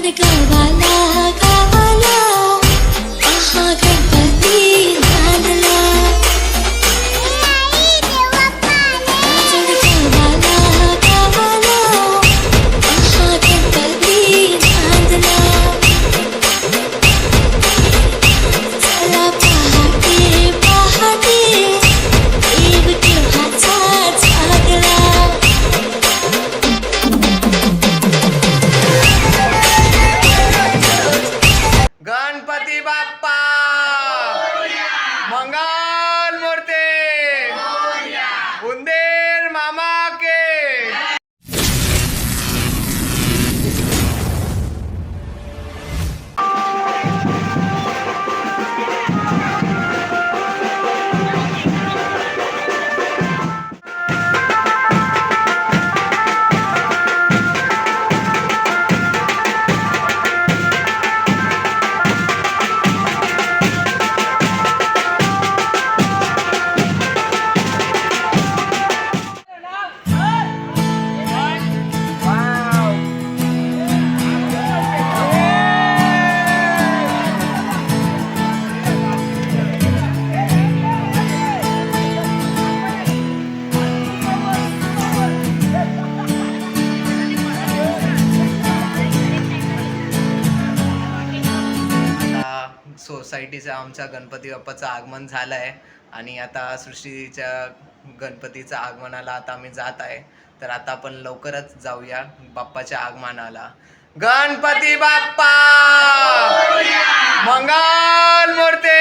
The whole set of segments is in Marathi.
yo te. सोसायटीचा आमच्या गणपती बाप्पाचं आगमन झालं आहे आणि आता सृष्टीच्या गणपतीच्या आगमनाला आता आम्ही जात आहे. तर आता आपण लवकरच जाऊया बाप्पाच्या आगमनाला. गणपती बाप्पा! मंगल मूर्ती!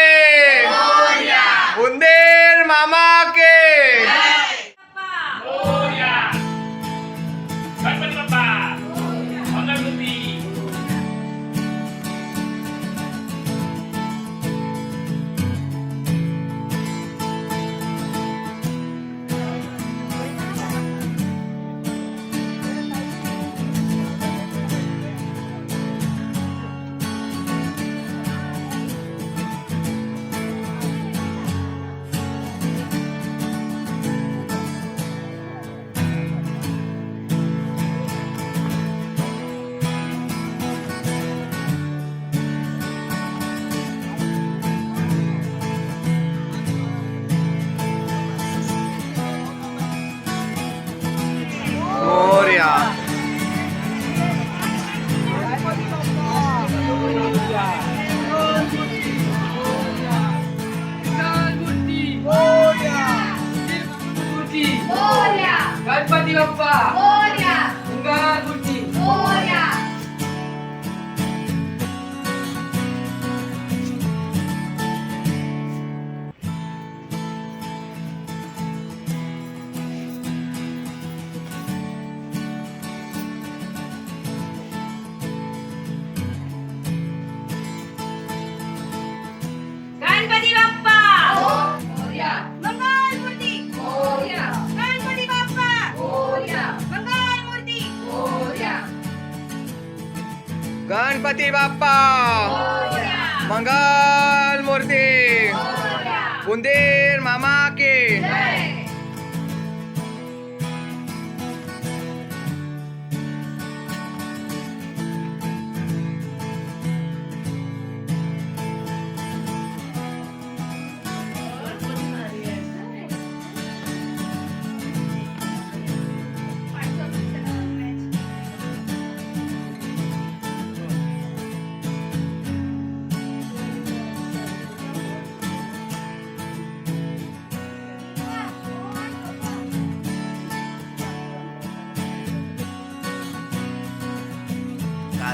गणपती बाप्पा. मंगल मूर्ती. उंदीर मामा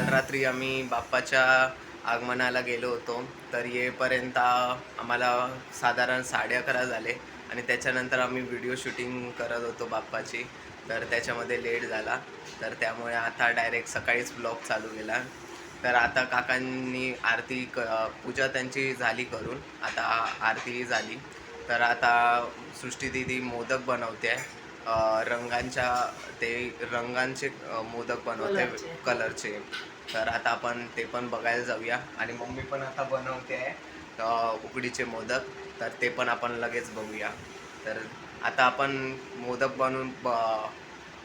काल रात्री आम्ही बाप्पाच्या आगमनाला गेलो होतो. तर येईपर्यंत आम्हाला साधारण साडे अकरा झाले आणि त्याच्यानंतर आम्ही व्हिडिओ शूटिंग करत होतो बाप्पाची. तर त्याच्यामध्ये लेट झाला. तर त्यामुळे आता डायरेक्ट सकाळीच ब्लॉग चालू केला. तर आता काकांनी आरती क पूजा त्यांची झाली करून. आता आरती झाली. तर आता सृष्टी दिदी मोदक बनवते. रंगांच्या ते रंगांचे मोदक बनवते कलरचे तर आता आपण ते पण बघायला जाऊया. आणि मम्मी पण आता बनवते आहे उकडीचे मोदक. तर ते पण आपण लगेच बघूया. तर आता आपण मोदक बनवून ब-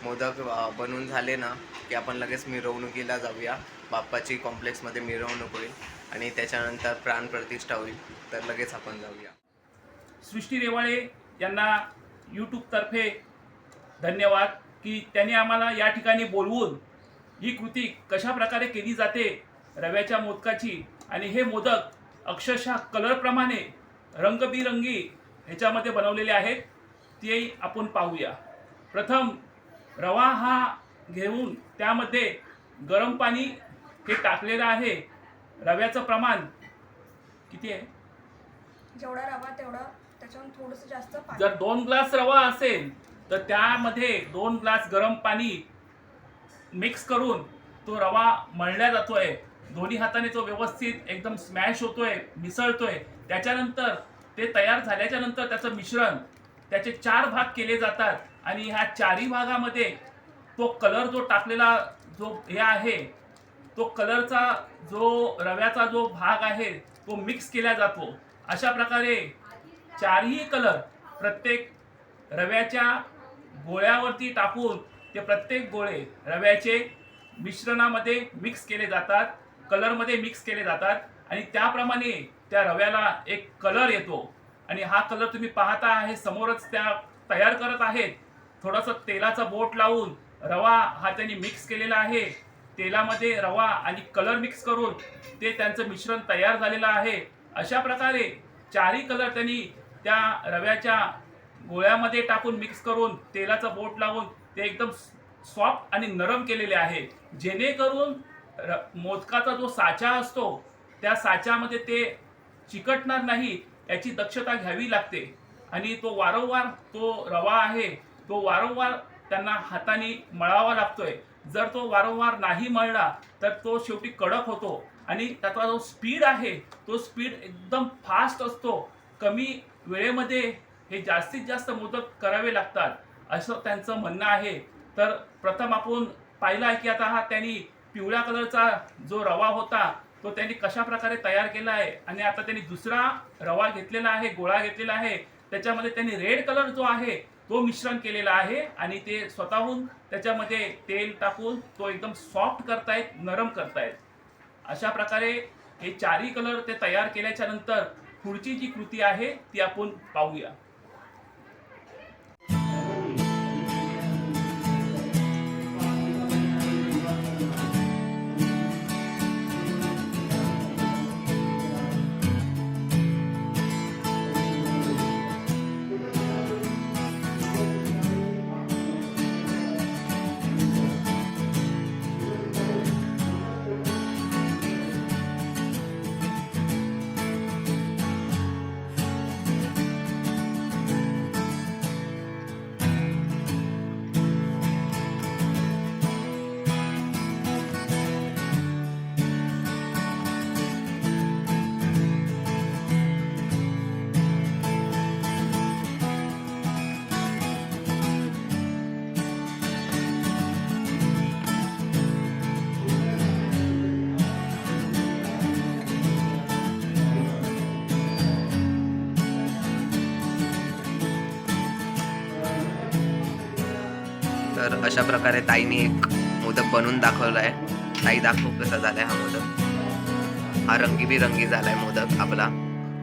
मोदक बनवून झाले ना की आपण लगेच मिरवणुकीला जाऊया. बाप्पाची कॉम्प्लेक्समध्ये मिरवणूक होईल आणि त्याच्यानंतर प्राणप्रतिष्ठा होईल. तर लगेच आपण जाऊया. सृष्टी रेवाळे यांना यूट्यूबतर्फे धन्यवाद की त्यांनी आम्हाला या ठिकाणी बोलवून ही कृती कशा प्रकारे केली जाते? रव्याच्या मोदकाची. आणि हे मोदक अक्षरशः कलरप्रमाणे रंगबिरंगी ह्याच्यामध्ये बनवलेले आहेत. ते आपण पाहूया. प्रथम रवा हा घेऊन त्यामध्ये गरम पाणी हे टाकलेलं आहे. रव्याचं प्रमाण किती आहे? जेवढा रवा तेवढं त्याच्याहून थोडंसं जास्त जर दोन ग्लास रवा असेल तर त्यामध्ये दोन ग्लास गरम पाणी मिक्स करून तो रवा मळला जातोय. दोन्ही हाताने तो व्यवस्थित एकदम स्मॅश होतोय मिसळतोय. त्याच्यानंतर ते तयार झाल्याच्यानंतर त्याचं मिश्रण त्याचे चार भाग केले जातात. आणि ह्या चारही भागामध्ये तो कलर जो टाकलेला जो हे आहे तो कलरचा जो रव्याचा जो भाग आहे तो मिक्स केला जातो. अशा प्रकारे चारही कलर प्रत्येक रव्याच्या गोळ्यावरती टाकून ते प्रत्येक गोळे रव्याचे मिश्रणामध्ये मिक्स केले जातात कलरमध्ये मिक्स केले जातात आणि त्याप्रमाणे त्या रव्याला एक कलर येतो. आणि हा कलर तुम्ही पाहता आहे समोरच त्या तयार करत आहेत. थोडंसं तेलाचा बोट लावून रवा हा त्यांनी मिक्स केलेला आहे. तेलामध्ये रवा आणि कलर मिक्स करून ते त्यांचं मिश्रण तयार झालेलं आहे. अशा प्रकारे चारही कलर त्यांनी त्या रव्याच्या गोळ्यामध्ये टाकून मिक्स करून तेलाचा बोट लावून ते एकदम सॉफ्ट आणि नरम केलेले आहे. जेणेकरून मोदकाचा जो साचा असतो त्या साच्यामध्ये ते चिकटणार नाही याची दक्षता घ्यावी लागते. आणि तो वारंवार तो रवा आहे तो वारंवार त्यांना हाताने मळावा लागतोय. जर तो वारंवार नाही मळला तर तो शेवटी कडक होतो. आणि त्याचा जो स्पीड आहे तो स्पीड एकदम फास्ट असतो. कमी वेळेमध्ये हे जास्तीत जास्त मोदक करावे लागतात. असं त्यांचं म्हणणं आहे. तर प्रथम आपण पाहिलं आहे की आता हा त्यांनी पिवळ्या कलरचा जो रवा होता तो त्यांनी कशा प्रकारे तयार केला आहे? आणि आता त्यांनी दुसरा रवा घेतलेला आहे गोळा घेतलेला आहे. त्याच्यामध्ये त्यांनी रेड कलर जो आहे तो मिश्रण केलेला आहे. आणि ते स्वतःहून त्याच्यामध्ये तेल टाकून तो एकदम सॉफ्ट करतायत नरम करतायत. अशा प्रकारे हे चारही कलर ते तयार केल्याच्यानंतर पुढची जी कृती आहे ती आपण पाहूया. तर अशा प्रकारे ताईने एक मोदक बनवून दाखवला आहे. ताई दाखव कसा झालाय हा मोदक. हा रंगीबिरंगी झालाय मोदक आपला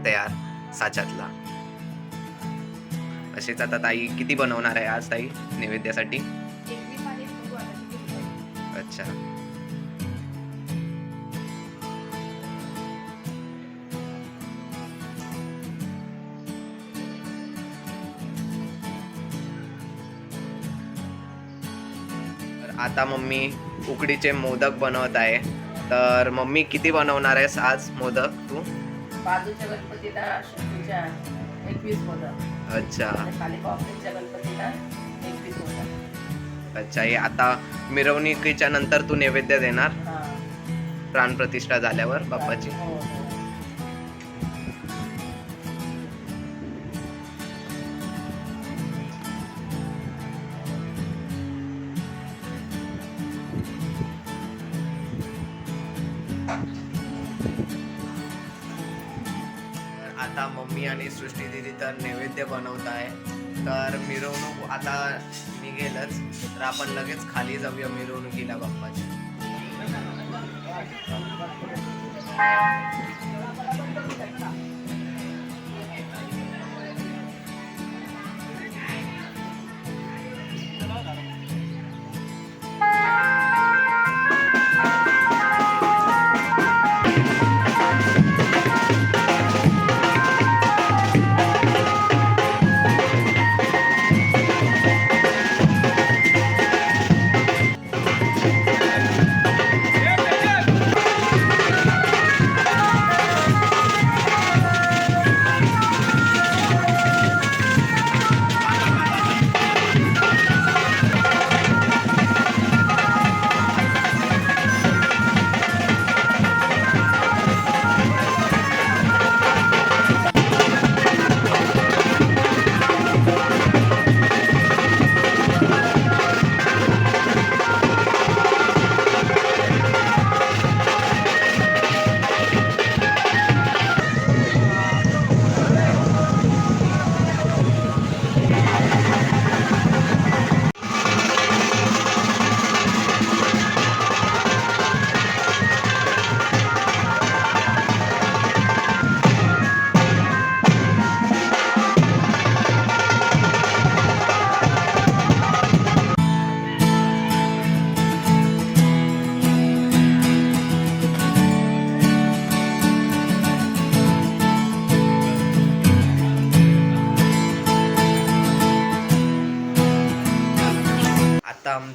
तयार साच्यातला. अशीच आता ताई किती बनवणार आहे आज ताई? नैवेद्यासाठी. अच्छा. आता मम्मी उकडीचे मोदक बनवत आहे. तर मम्मी किती बनवणार आहेस आज मोदक तू? बाजूच्या गणपतीला शक्तीच्या एकवीस होतं अच्छा. गणपतीला एकवीस अच्छा हे आता मिरवणुकीच्या नंतर तू नैवेद्य देणार? हा. प्राणप्रतिष्ठा झाल्यावर बाप्पाची? मी आणि सृष्टी दिदी तर नैवेद्य बनवत आहे. तर मिरवणूक आता निघेलच. तर आपण लगेच खाली जाऊया मिरवणुकीला बाप्पाची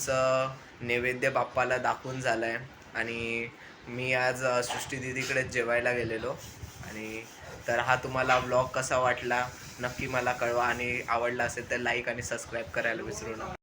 आमचं नैवेद्य बाप्पाला दाखवून झालं आहे आणि मी आज सृष्टी दिदीकडे जेवायला गेलेलो. आणि तर हा तुम्हाला ब्लॉग कसा वाटला नक्की मला कळवा. आणि आवडला असेल तर लाईक आणि सबस्क्राईब करायला विसरू नका.